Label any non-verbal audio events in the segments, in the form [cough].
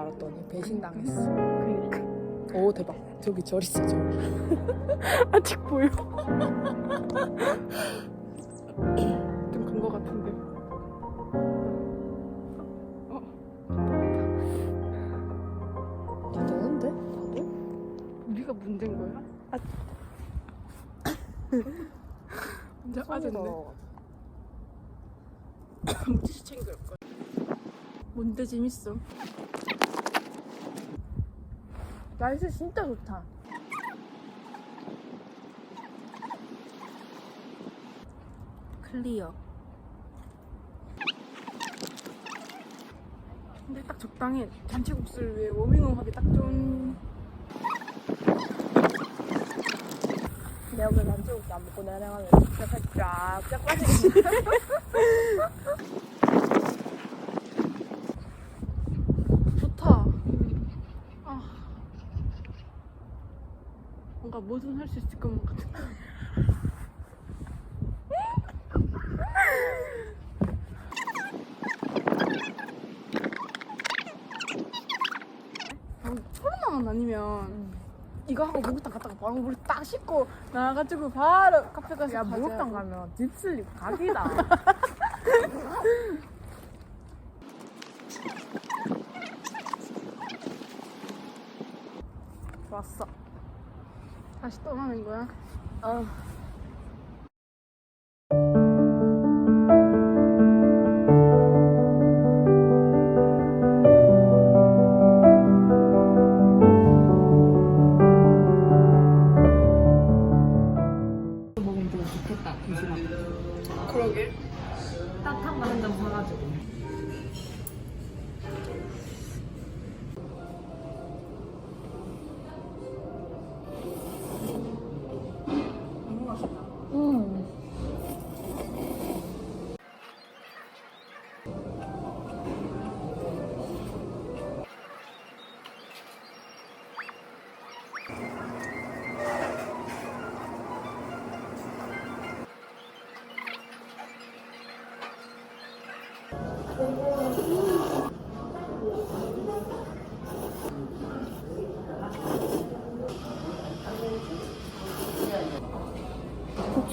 알았더니 배신당했어. 그니까 오 대박. 저기 절 있어 절. [laughs] 아직 보여 좀큰거 같은데 어 나도는데? 나도? 우리가 문제인 거야? 아 문제 거야 뭔데 재밌어 날씨 진짜 좋다. 클리어. 근데 딱 적당해. 잔치국수를 위해 워밍업 하기 딱 좋은. 내가 왜 난치국수 안 먹고 내려가면 쫙쫙 빠지겠지. 좋다 아 뭐든 할 수 있을 것만 같아 아, 코로나만 아니면 이거 하고 목욕탕 갔다가 바로 물딱 씻고 나가가지고 바로 카페 가서 야 목욕탕. 가면 딥슬립 각이다. [laughs] 좋았어 다시 떠나는 거야 어. 음.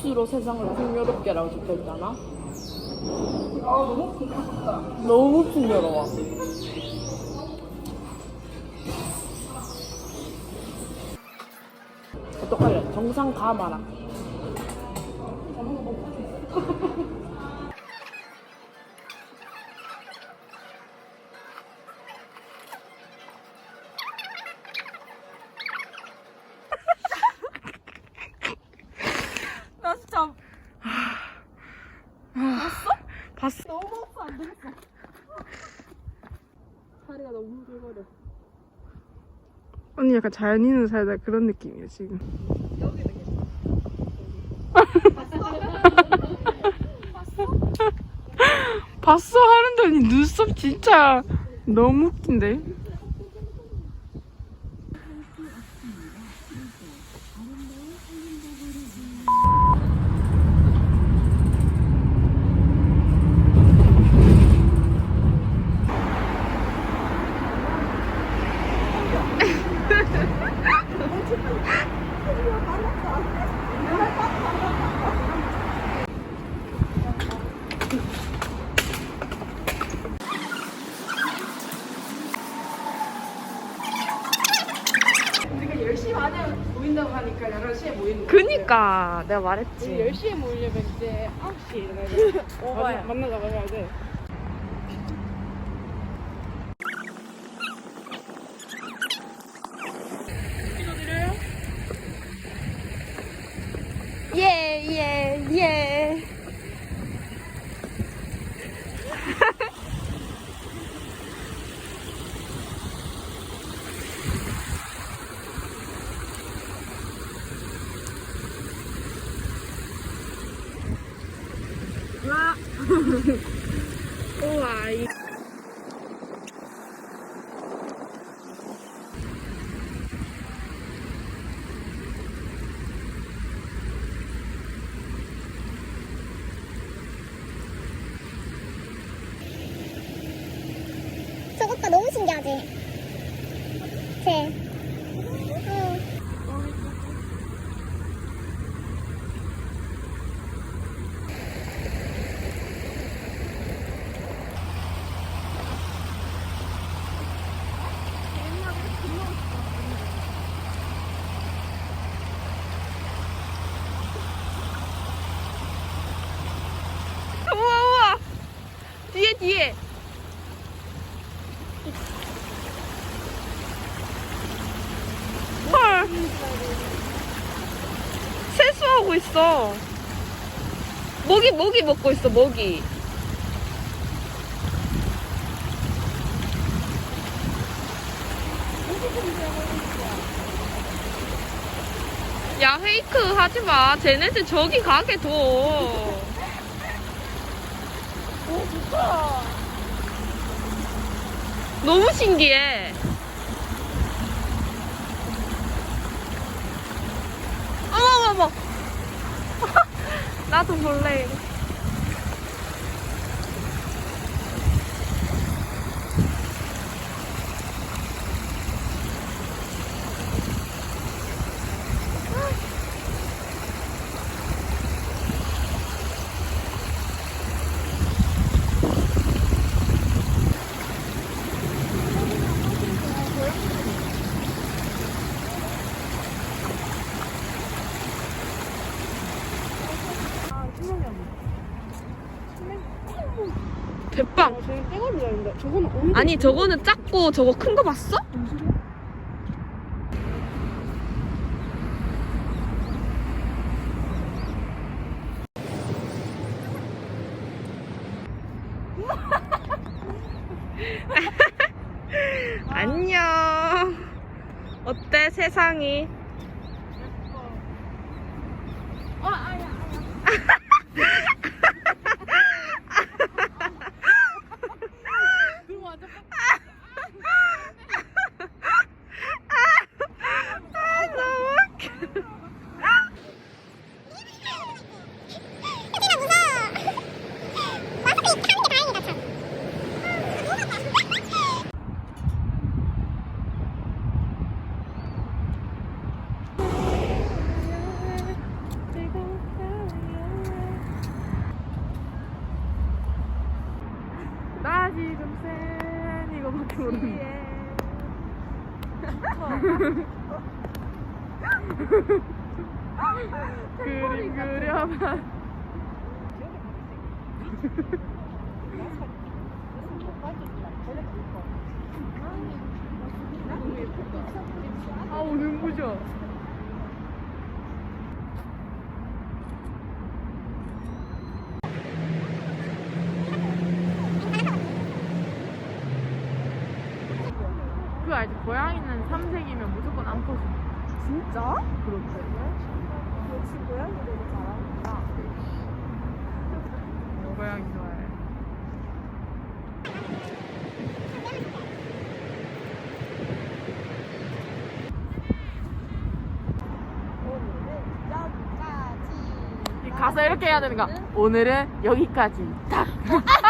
국수로 세상을 풍요롭게 라고 적혀 있잖아. 아 너무 풍부하다 너무 풍요로워. 어떡할래? 정상 다 말아. 후들거려. 언니 약간 자연인으로 살다 그런 느낌이야 지금. [laughs] 봤어? 하는더니 눈썹 진짜 너무 웃긴데 우리가 10시 반에 모인다고 하니까 11시에 모이는 거야 그니까 내가 우리 말했지. 10시에 모이려면 이제 9시에 일어나야 돼 오바야. [laughs] 만나, 만나자고 해야 돼 예, 예, 예. 저것가 너무 신기하지? 새. 응. 우와 우와 뒤에 뒤에 헐 세수하고 있어. 모기 모기 먹고 있어 모기. 야 페이크 하지 마. 쟤네들 저기 가게 둬. 너무 신기해. 어머머머. [laughs] 나도 볼래. 대빵. 아, 저기 떼거리라 했는데 저거는 어느 아니 저거는 작고 저거 큰 거 봤어? [laughs] 안녕. 어때 세상이? 아 아야 그럼 완전 아 너무 웃겨. 얘들아 무서워. 마스크 입고 하는 게 다행이다 참. 나 지금 그림 그려봐. 아우 눈부셔. 고양이는 삼색이면 무조건 암컷이. 진짜? 그렇대 역시 고양이들이 잘하는구나 고양이 좋아해. 이 가서 이렇게 해야 되는 거야. 오늘은 여기까지. 딱. [laughs]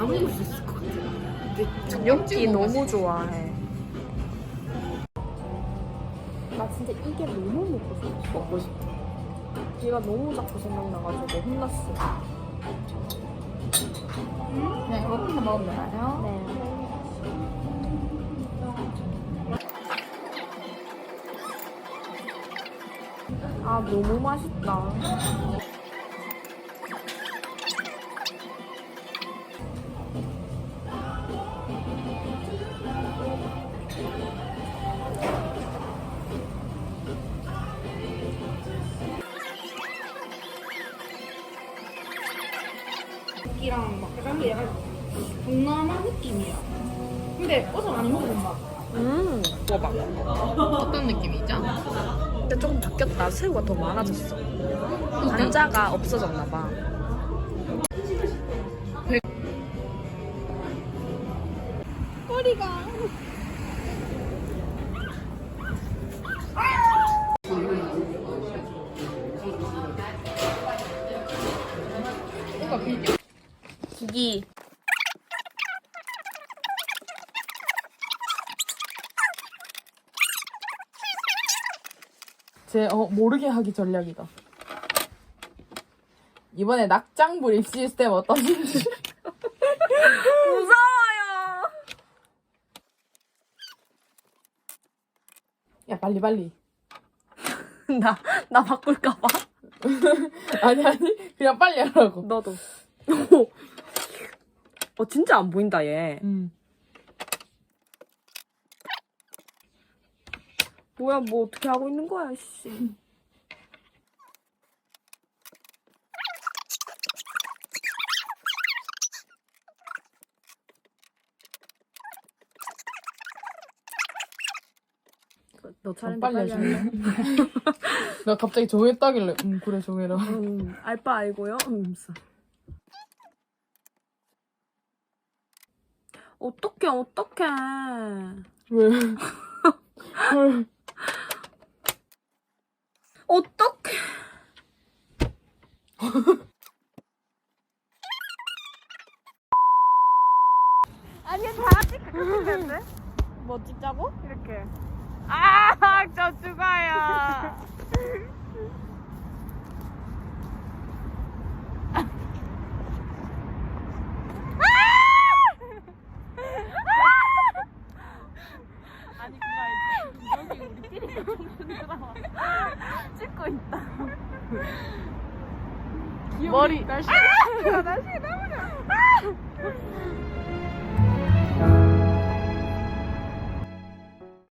다 먹을 수 있을 것 같아. 엽기 너무 좋아해. 나 진짜 이게 너무 먹고 싶어. 먹고 싶어. 얘가 너무 자꾸 생각나가지고 혼났어. 그냥 이렇게 먹으면 되나요? 네. 아 너무 맛있다 약간 약간 동남아 느낌이야. 근데 어제 많이 먹어본다. 음. 먹어봐. 어떤 느낌이죠? 근데 조금 바뀌었다. 새우가 더 많아졌어. 단자가 없어졌나 봐. 꼬리가. 기기 제 어, 모르게 하기 전략이다. 이번에 낙장 불입 시스템 어떠신지. 무서워요. 야 빨리 빨리. [laughs] 나, 나 바꿀까봐. [laughs] 아니 아니 그냥 빨리 하라고. 너도. [laughs] 뭐, 어, 진짜 안 보인다, 얘. 음. 뭐야, 뭐 어떻게 하고 있는 거야, 씨. 너좀 차례인데 빨리 빨리 하실래? 할래? [laughs] 나 갑자기 정했다길래 음 그래 정해라. 음, 알바 알고요. 음. 써. 어떡해, 어떡해. 왜? 헐. 어떡해. 아니 다 찍고 싶은데? 뭐 찍자고? 이렇게. 아, 저 죽어요. [laughs]